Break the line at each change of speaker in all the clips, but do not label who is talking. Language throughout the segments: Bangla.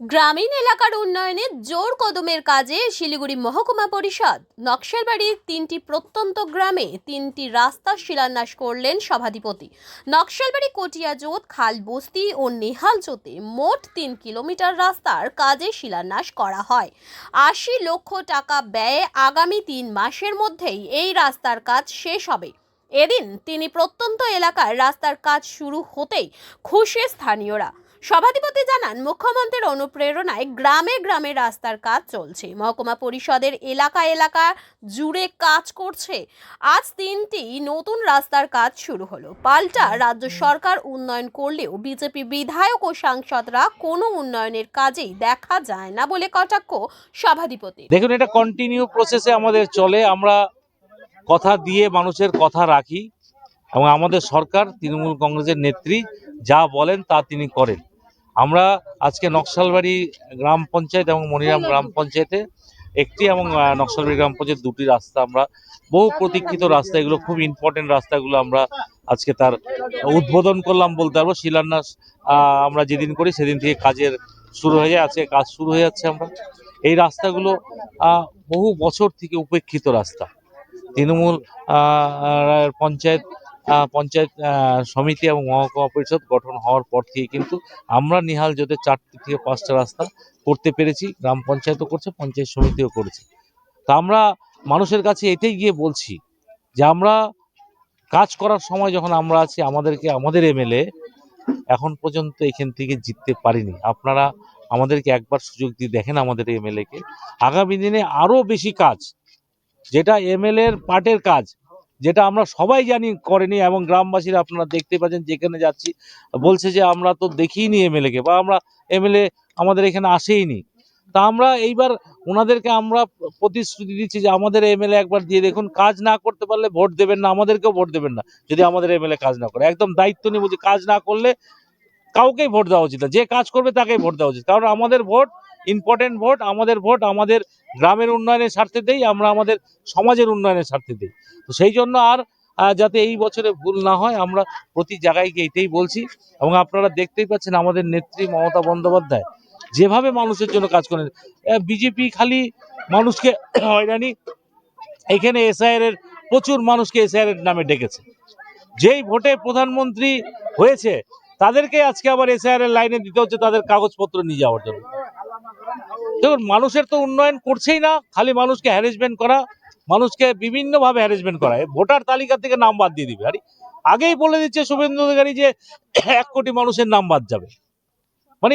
গ্রামীণ এলাকার উন্নয়নে জোর কদমের কাজে শিলিগুড়ি মহকুমা পরিষদ। নকশালবাড়ির তিনটি প্রত্যন্ত গ্রামে তিনটি রাস্তা শিলান্যাস করলেন সভাধিপতি। নকশালবাড়ি কটিয়াজোত খালবস্তি ও নেহালজোতে মোট তিন কিলোমিটার রাস্তার কাজে শিলান্যাস করা হয়। আশি লক্ষ টাকা ব্যয়ে আগামী তিন মাসের মধ্যেই এই রাস্তার কাজ শেষ হবে। এদিন তিনি প্রত্যন্ত এলাকার রাস্তার কাজ শুরু হতেই খুশি স্থানীয়রা। সভাধিপতি জানান, মুখ্যমন্ত্রীর অনুপ্রেরণায় গ্রামে গ্রামে রাস্তার কাজ চলছে। মহকুমা পরিষদের এলাকা এলাকা জুড়ে কাজ করছে। আজ তিনটি নতুন রাস্তার কাজ শুরু হলো। পাল্টা রাজ্য সরকার উন্নয়ন করলেও বিজেপি বিধায়ক ও সাংসদরা কোনো উন্নয়নের কাজেই দেখা যায় না বলে কটাক্ষ সভাধিপতি
দেখুন, এটা কন্টিনিউ প্রসেসে আমাদের চলে। আমরা কথা দিয়ে মানুষের কথা রাখি এবং আমাদের সরকার, তৃণমূল কংগ্রেসের নেত্রী যা বলেন তা তিনি করেন। আমরা আজকে নকশালবাড়ি গ্রাম পঞ্চায়েত এবং মনিরাম গ্রাম পঞ্চায়েতে একটি এবং নকশালবাড়ি গ্রাম পঞ্চায়েত দুটি রাস্তা আমরা, বহু প্রতীক্ষিত রাস্তা, এগুলো খুব ইম্পর্টেন্ট রাস্তাগুলো আমরা আজকে তার উদ্বোধন করলাম বলতে পারব। শিলান্যাস আমরা যেদিন করি সেদিন থেকে কাজের শুরু হয়ে যায়, আজকে কাজ শুরু হয়ে যাচ্ছে আমরা। এই রাস্তাগুলো বহু বছর থেকে উপেক্ষিত রাস্তা। তৃণমূল পঞ্চায়েত পঞ্চায়েত সমিতি এবং মহকুমা পরিষদ গঠন হওয়ার পর থেকে কিন্তু আমরা নিহাল জোতে চারটি থেকে পাঁচটা রাস্তা করতে পেরেছি, গ্রাম পঞ্চায়েতও করছে, পঞ্চায়েত সমিতিও করেছে। তা আমরা মানুষের কাছে এটাই গিয়ে বলছি যে আমরা কাজ করার সময় যখন আমরা আছি, আমাদেরকে, আমাদের এমএলএ এখন পর্যন্ত এখান থেকে জিততে পারিনি। আপনারা আমাদেরকে একবার সুযোগ দিয়ে দেখেন আমাদের এমএলএকে আগামী দিনে আরও বেশি কাজ, যেটা এমএলএর পার্টের কাজ যেটা আমরা সবাই জানি করেনি এবং গ্রামবাসীরা আপনারা দেখতে পাচ্ছেন, যেখানে যাচ্ছি, বলছে যে আমরা তো দেখিনি এমএলএ কে বা আমরা এমএলএ আমাদের এখানে আসেইনি। তা আমরা এইবার ওনাদেরকে আমরা প্রতিশ্রুতি দিচ্ছি যে আমাদের এমএলএ একবার দিয়ে দেখুন, কাজ না করতে পারলে ভোট দেবেন না, আমাদেরকেও ভোট দেবেন না, যদি আমাদের এমএলএ কাজ না করে। একদম দায়িত্ব নিয়ে বলছি, কাজ না করলে কাউকেই ভোট দেওয়া উচিত না, যে কাজ করবে তাকেই ভোট দেওয়া উচিত। কারণ আমাদের ভোট ইম্পর্টেন্ট ভোট আমাদের ভোট আমাদের গ্রামের উন্নয়নের স্বার্থে দেই, আমরা আমাদের সমাজের উন্নয়নের স্বার্থে দিই। তো সেই জন্য আর যাতে এই বছরে ভুল না হয়, আমরা প্রতি জায়গায় গিয়ে এটাই বলছি। এবং আপনারা দেখতেই পাচ্ছেন আমাদের নেত্রী মমতা বন্দ্যোপাধ্যায়, যেভাবে মানুষের জন্য কাজ করেন। বিজেপি খালি মানুষকে হয়রানি, এখানে এসআইআর এর প্রচুর মানুষকে এসআইআর এর নামে ডেকেছে। যেই ভোটে প্রধানমন্ত্রী হয়েছে, তাদেরকে আজকে আবার এসআইআর এর লাইনে দিতে হচ্ছে, তাদের কাগজপত্র নিয়ে যাওয়ার জন্য। দেখুন, মানুষের তো উন্নয়ন করছেই না, খালি মানুষকে হ্যারেসমেন্ট করা, মানুষকে বিভিন্নভাবে হ্যারেসমেন্ট করা। ভোটার তালিকা থেকে নাম বাদ দিয়ে দিবে। আরে, আগেই বলে দিচ্ছে শুভেন্দু অধিকারী যে এক কোটি মানুষের নাম বাদ যাবে। মানে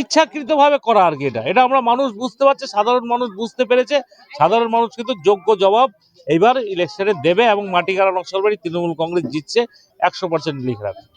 ইচ্ছাকৃতভাবে করা আর কি এটা। এটা আমরা মানুষ বুঝতে পারছে, সাধারণ মানুষ বুঝতে পেরেছে। সাধারণ মানুষ কিন্তু যোগ্য জবাব এইবার ইলেকশনে দেবে এবং মাটি মাটিকারা নকশালবাড়ি তৃণমূল কংগ্রেস জিতছে, একশো পার্সেন্ট লিখে রাখবে।